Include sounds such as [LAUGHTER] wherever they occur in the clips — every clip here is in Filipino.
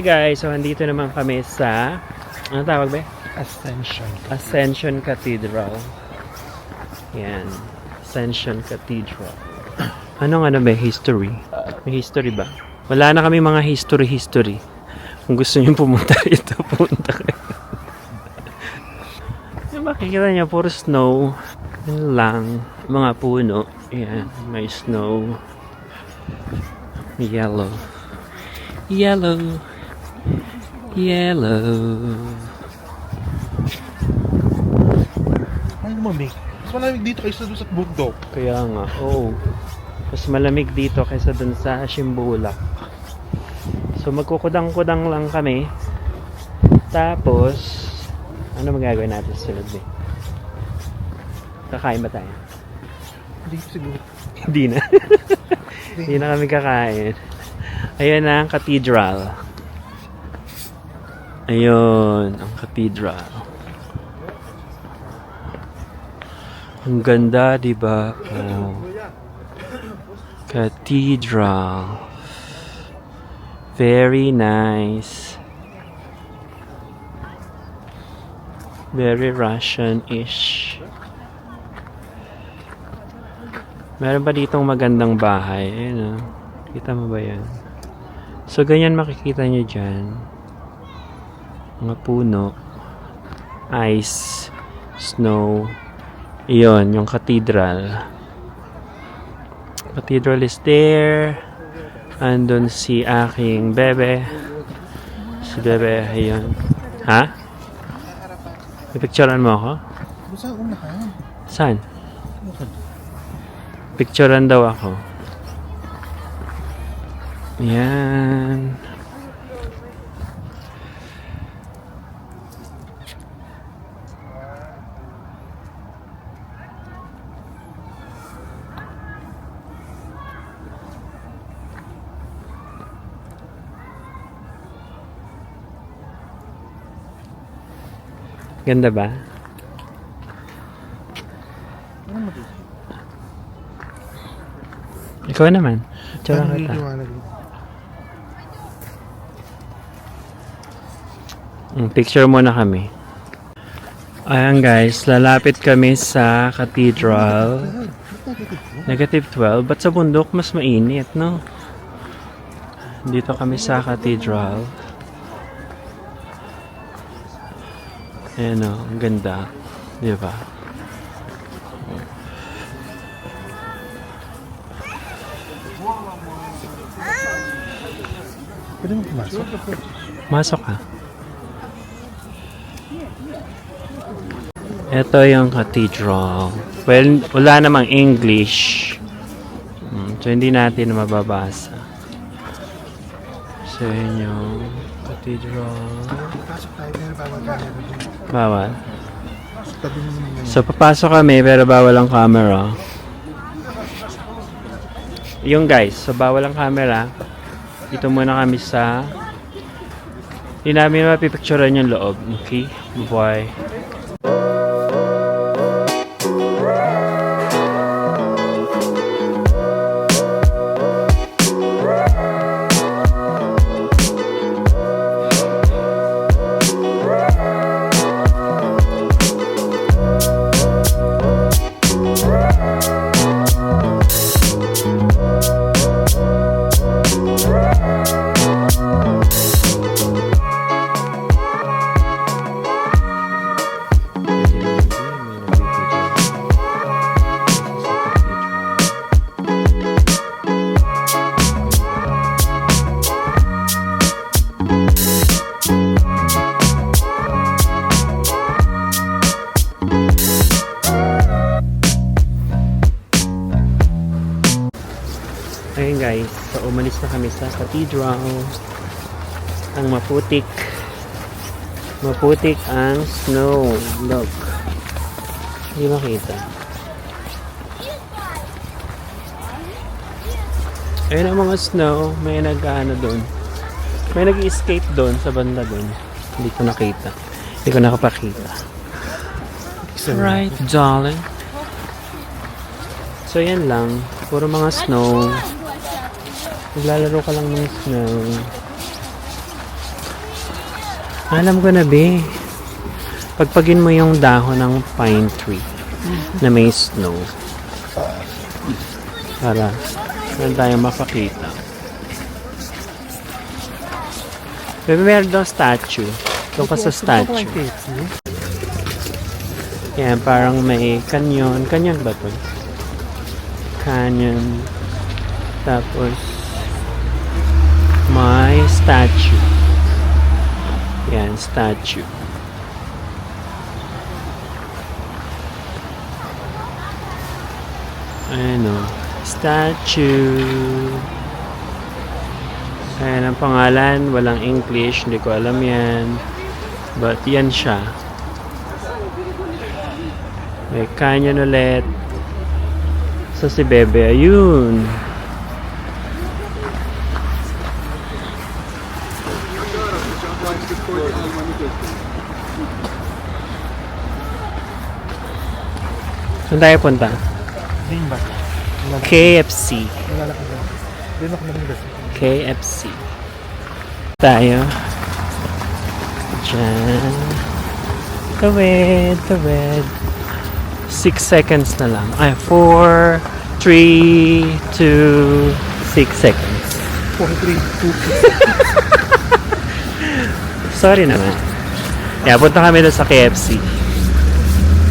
Hi guys. So, andito naman kami sa... Ano tawag ba? Ascension. Ascension Cathedral. Yan. Ascension Cathedral. Ano ba? History? May history ba? Wala na kami mga history-history. Kung gusto niyo pumunta [LAUGHS] rito, pumunta kayo. Yung makikita niyo, puro snow. Yan lang. Mga puno. Yan. May snow. Yellow. Yellow. Yellow. Ay, lumamig. Mas malamig dito kaysa doon sa bundok. Kaya nga, oo. Mas malamig dito kaysa dun sa Shimbulak. So magkukudang-kudang lang kami. Tapos, ano magagawin natin sa sunod eh? Kakain ba tayo? Hindi siguro. Hindi na. [LAUGHS] Hindi na kami kakain. Ayan na ang cathedral. Ayun, ang cathedral. Ang ganda, di ba? Oh. Cathedral. Very nice. Very Russian-ish. Meron pa ditong magandang bahay. Ayun oh. Kita mo ba yan? So, ganyan makikita nyo dyan. Mga puno. Ice. Snow. Iyon, yung cathedral. Cathedral is there. Andun si aking bebe. Si bebe, ayun. Ha? Pipicturean mo ako? Saan? Picturean daw ako. Yan. Ganda ba? Ikaw naman. Tsura Ano kita. Mm, Picture muna kami. Ayan guys, lalapit kami sa cathedral. Negative 12. Ba't sa bundok mas mainit, no? Dito kami sa cathedral. Ayan o, ang ganda. Di ba? Pwede mo pumasok? Masok ka. Ito yung cathedral. Well, wala namang English. Mm, So, hindi natin mababasa. So, yun yung cathedral. Pero bawal camera doon. Bawal. Tabi mo naman yan. So, papasok kami pero bawal ang camera. Yung guys, so bawal ang camera. Dito muna kami sa... Hindi namin mapipicturean yung loob. Okay? Bye. So umalis na kami sa cathedral. Ang maputik. Maputik ang snow. Look. Hindi makita. Ayun ang mga snow. May nag-ano doon. May nag-escape doon sa banda doon. Hindi ko nakita. Hindi ko nakapakita. Right, darling. So, yan lang. Puro mga snow. Naglalaro ka lang ng snow. Alam ko na, be. Pagpagin mo yung dahon ng pine tree na may snow. Para meron tayong makakita. Pero meron daw statue. Doon ka sa statue. Yan, parang may canyon. Canyon ba to? Canyon. Tapos, may statue. Yan, statue. Ayan o. Statue. Ayan ang pangalan. Walang English. Hindi ko alam yan. But yan siya. May canyon ulit. So si Bebe, ayun. Saan tayo punta? Ba? KFC. Ka ba? Din ako naging best. KFC. Tayo. Diyan. Tawid, tawid. Six seconds na lang. Ay, four, three, two, six seconds. 4, 3, 2, Sorry naman. Kaya punta kami doon sa KFC.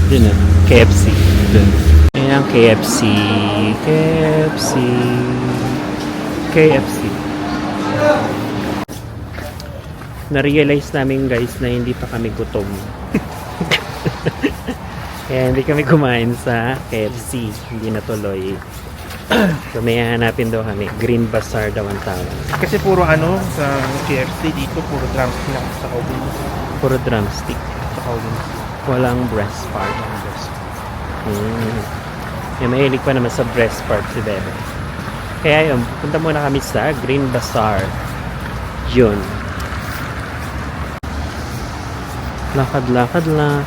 Yun na, KFC. Doon. Ayan ang KFC. KFC. KFC. Na-realize namin guys na hindi pa kami gutom. [LAUGHS] Kaya hindi kami kumain sa KFC. Hindi natuloy. [CLEARS THROAT] so may hahanapin daw kami. Green Bazaar daw ang tawag. Kasi puro ano, sa KFC dito, puro drumstick lang sa kaubin. Puro drumstick. Sa kaubin. Walang breast part. Mm. Yung mahilig pa naman sa breast part si Bebe. Kaya yun, punta muna kami sa Green Bazaar. Yun. Lakad-lakad lang.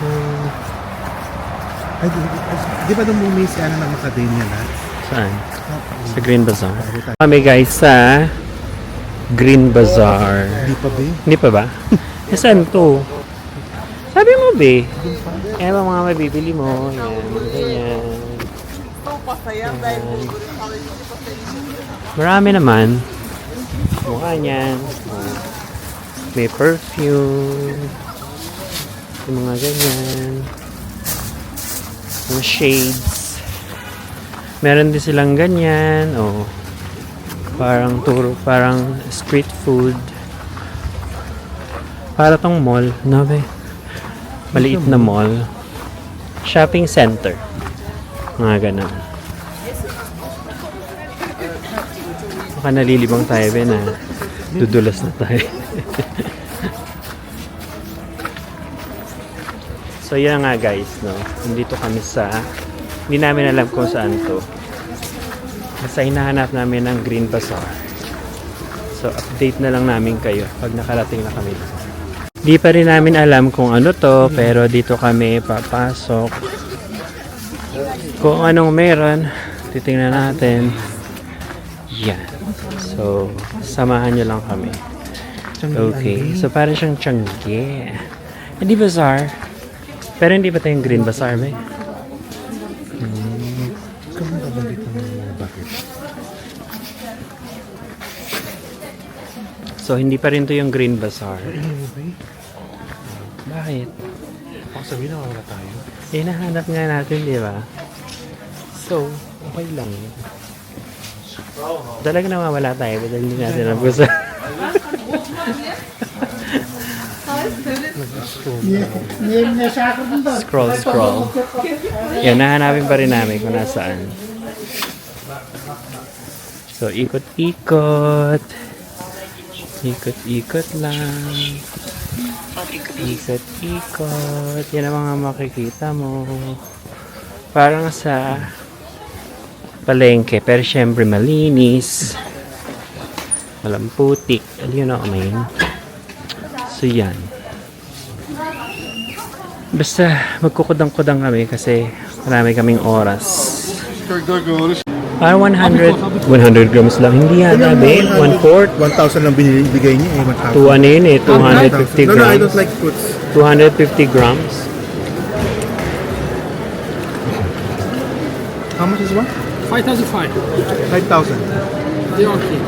Ay, di, di, di ba nung mumi si ano ng Macadamia nuts? Saan? Sa Green Bazaar. Kami guys sa Green Bazaar. Di pa ba? Hindi pa ba? [LAUGHS] Eh, saan to? Sabi mo, be. Eh, mga mabibili mo. Yan, ganyan. Yan. Marami naman. Mukha niyan. May perfume. Yung mga ganyan. Mga shades. Meron din silang ganyan. Oh. Parang turo, parang street food. Para tong mall, no be? Maliit na mall. Shopping center. Mga ganun. Baka nalilibang tayo, Ben, na dudulas na tayo. [LAUGHS] so, yan nga guys, no? Nandito kami sa, hindi namin alam kung saan to. Basta hinahanap namin ng Green Bazaar. So, update na lang namin kayo pag nakarating na kami. Di pa rin namin alam kung ano to, pero dito kami papasok. Kung anong meron, titingnan natin. Yan. So, samahan nyo lang kami. Okay. So, parang siyang Changi. Hindi bazaar. Pero hindi ba ito yung Green Bazaar, ba? Kami ba dito ng mga? So, hindi pa rin to yung Green Bazaar. Ba eh? Bakit? Baka sabihin na wala tayo. Eh, nahanap nga natin, di ba? So, okay lang. Talaga nawawala tayo dahil hindi natin alam kung saan. Scroll, scroll. Yan, nahanapin pa rin namin kung nasaan. So, ikot-ikot. Ikot-ikot lang. Ikot-ikot. Yan ang mga makikita mo. Parang sa palengke. Pero syempre malinis. Walang putik. You know what I mean? So yan. Basta magkukudang-kudang kami kasi marami kaming oras. Gagawin. Parang 100, 100 grams lang. Hindi yata, be. One fourth. 1,000 lang binibigay niya eh. 1,000. To ano yun eh, 250 No, no, I grams. don't like fruits. 250 grams. How much is one? 5,005. 5,000. Zero okay.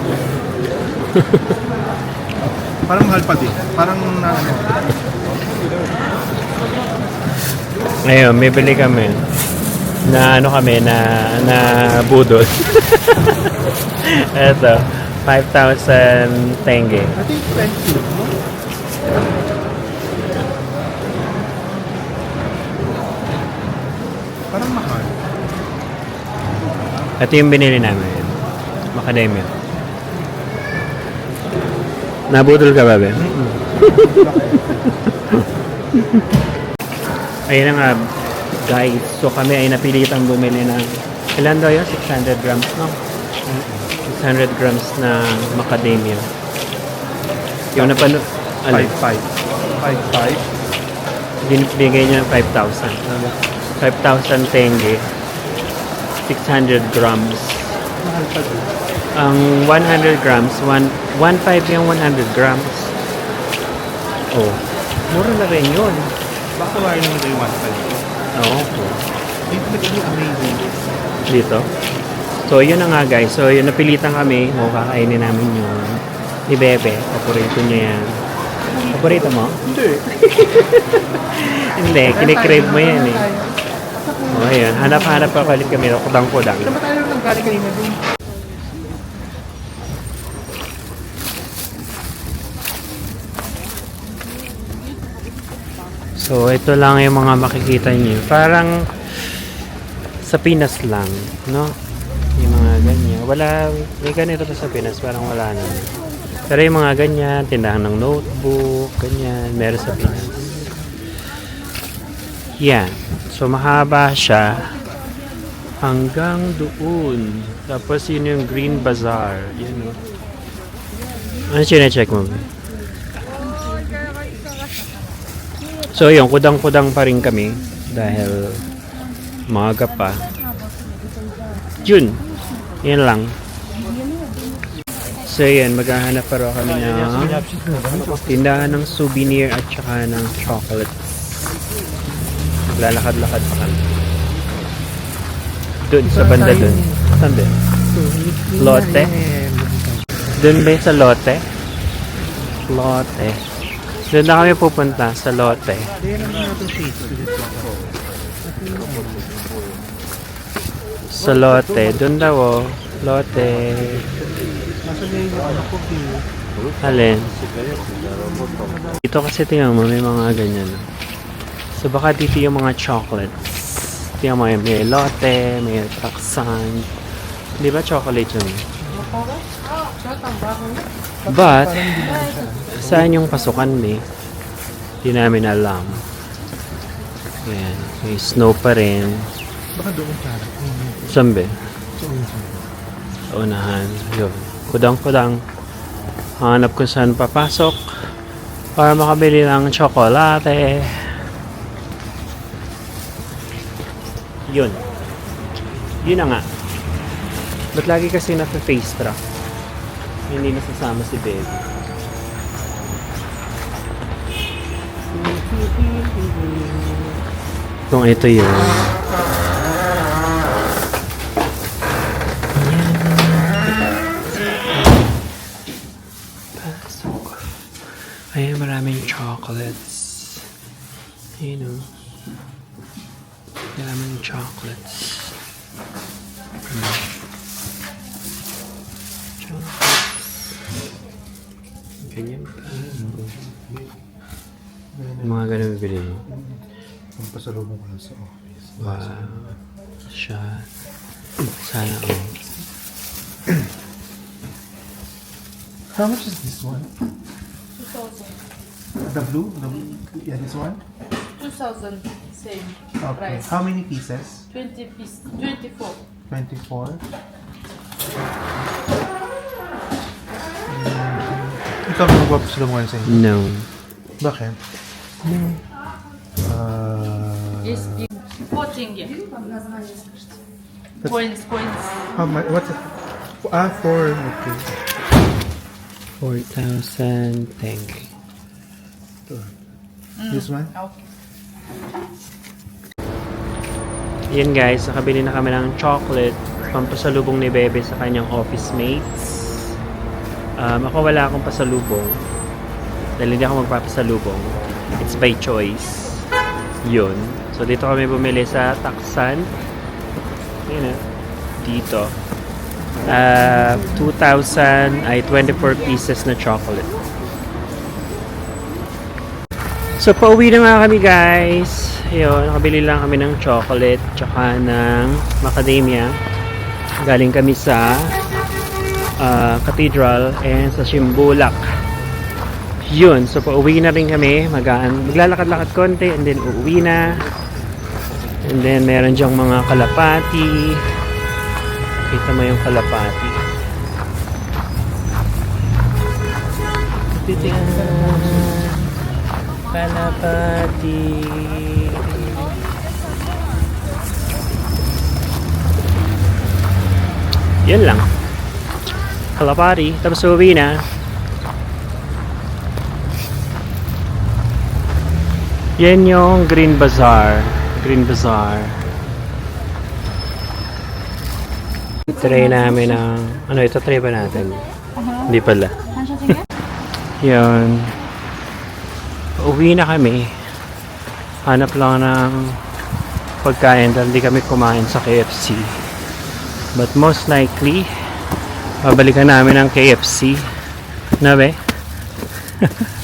Parang mahal pa din. Parang na ano. Ngayon, may bili kami. Na ano kami, na, na budol. [LAUGHS] Eto, 5,000 tenge. I think 20. No? Parang mahal. Ito yung binili namin. Macadamia. Nabudol ka ba, Ben? [LAUGHS] Ayun na nga, guys. So kami ay napilitang bumili ng ilan daw yun? 600 grams, no? 600 grams na macadamia. Yung napano... Ano? 5,500. 5,500. Binigay niya ng 5,000. 5,000 tenge. 600 grams. Mahal pa din. Ang 100 grams, 1 1.5 yung 100 grams. Oh, mura na rin yun. Baka wala yung nilagay 1,500. Oo. It's like amazing. Dito. So, yun na nga guys. So, yun napilitan kami. O, kakainin namin yung ni Bebe. Paborito niya yan. Paborito mo? [LAUGHS] Hindi. [LAUGHS] Hindi, kinikrave mo yan eh. O, ayun. Hanap-hanap pa ulit kami. Kudang-kudang. Saan ba tayo nang galing kanina dun? So, ito lang yung mga makikita niyo. Parang sa Pinas lang, no? Yung mga ganyan. Wala, may ganito to sa Pinas, parang wala na. Pero yung mga ganyan, tindahan ng notebook, ganyan, meron sa Pinas. Yan. So, mahaba siya hanggang doon. Tapos, yun yung Green Bazaar. Yan, no? Ano siya check mo? ba? So yun, kudang-kudang pa rin kami dahil maaga pa. Yun, yan lang. So yun, maghahanap pa kami ng tindahan ng souvenir at saka ng chocolate. Lalakad-lakad pa kami. Doon, sa banda doon. Saan ba? Lotte? Doon ba sa Lotte? Lotte. Doon na kami pupunta sa taste. Sa Lotte. Doon daw oh. Eh. Alin? Dito kasi tingnan mo, may mga ganyan. oh. So baka dito yung mga chocolates. Tingnan mo, may Lotte, may Taksan. Di ba chocolate yun? But, saan yung pasukan ni? Hindi namin alam. Ayan, may snow pa rin. Baka doon sana. Saan ba? Sa unahan. Yun. Kudang-kudang. Hanap kung saan papasok. Para makabili ng tsokolate. Yun. Yun na nga. Ba't lagi kasi nasa-face trap? Hindi nasasama si Baby. Kung ito yun. Pasok. Ayan, maraming chocolates. Ayun o. Maraming chocolates. Hmm. Chocolates. Ganyan pa. Yung mga ganun bibili mo. Ang pasalubong ko lang sa office. Wow. Siya. Sana all. [CLEARS THROAT] How much is this one? 2000. The blue? The, yeah, this one? 2000 same Okay. price. How many pieces? 20 piece, 24. 24. Ikaw ba magpapasalubong ngayon sa inyo? No. Bakit? Ah, Есть и 14. Points, points. How much? What's it? Ah, four. Okay. 4,000 tenge. This one? Okay. Yan guys, nakabili na kami ng chocolate pampasalubong ni Bebe sa kanyang office mates. Um, ako wala akong pasalubong. Dahil hindi ako magpapasalubong. It's by choice. Yun. So dito kami bumili sa Taksan. Yun na. Dito. Uh, 2,000 ay 24 pieces na chocolate. So, pauwi na nga kami guys. Ayun, nakabili lang kami ng chocolate tsaka ng macadamia. Galing kami sa ah, cathedral and sa Shimbulak. Yun, so pauwi na rin kami. Magaan, maglalakad-lakad konti and then uuwi na. And then meron dyang mga kalapati. Kita mo yung kalapati. Kalapati. Yan lang. Kalapati. Tapos uwi na. Yan yung Green Bazaar. Green Bazaar. Try namin ng... Ano, ito try ba natin? Hindi pala. Yan. [LAUGHS] Uwi na kami. Hanap lang ng pagkain dahil hindi kami kumain sa KFC. But most likely, babalikan namin ang KFC. Na be? [LAUGHS]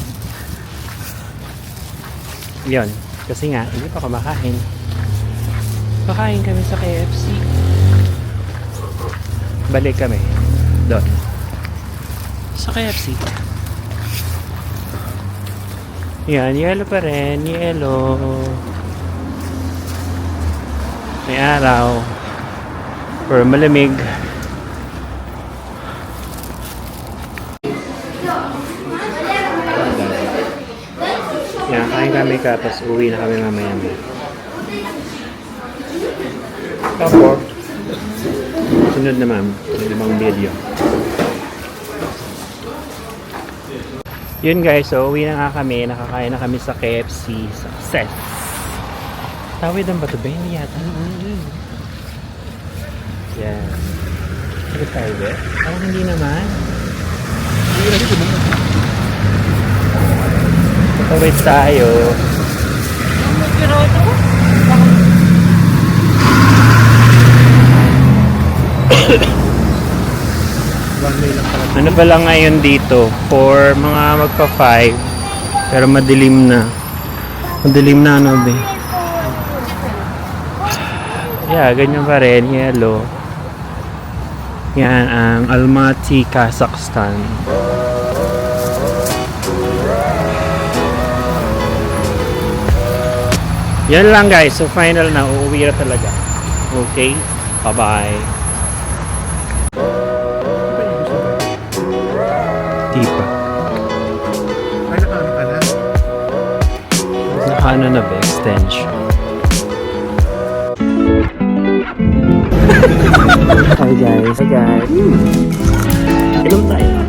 Yun. Kasi nga, hindi pa kumakain. Kakain kami sa KFC. Balik kami. Doon. Sa KFC. Yan, yellow pa rin. Yellow. May araw. Or malamig. Yan, kain kami tapos uwi na kami mamaya. Tapos, sunod na ma'am, yung ibang video. Yun guys, so uwi na nga kami, nakakain na kami sa KFC, success. Tawidan ba ito ba? Hindi yata. Yan. Ano tayo ba? Parang hindi naman. Tatawid tayo. Lang pala. Ano pala ngayon dito? For mga magpa 5 pero madilim na. Madilim na ano ba? Yeah, ganyan pa rin. Yellow. Yan ang Almaty, Kazakhstan. Yan lang guys. So final na. Uuwi na talaga. Okay? Bye-bye. Di pa. Ay, nakaano ka na? Ba? Extension. Hi guys. Hi guys. Inom tayo.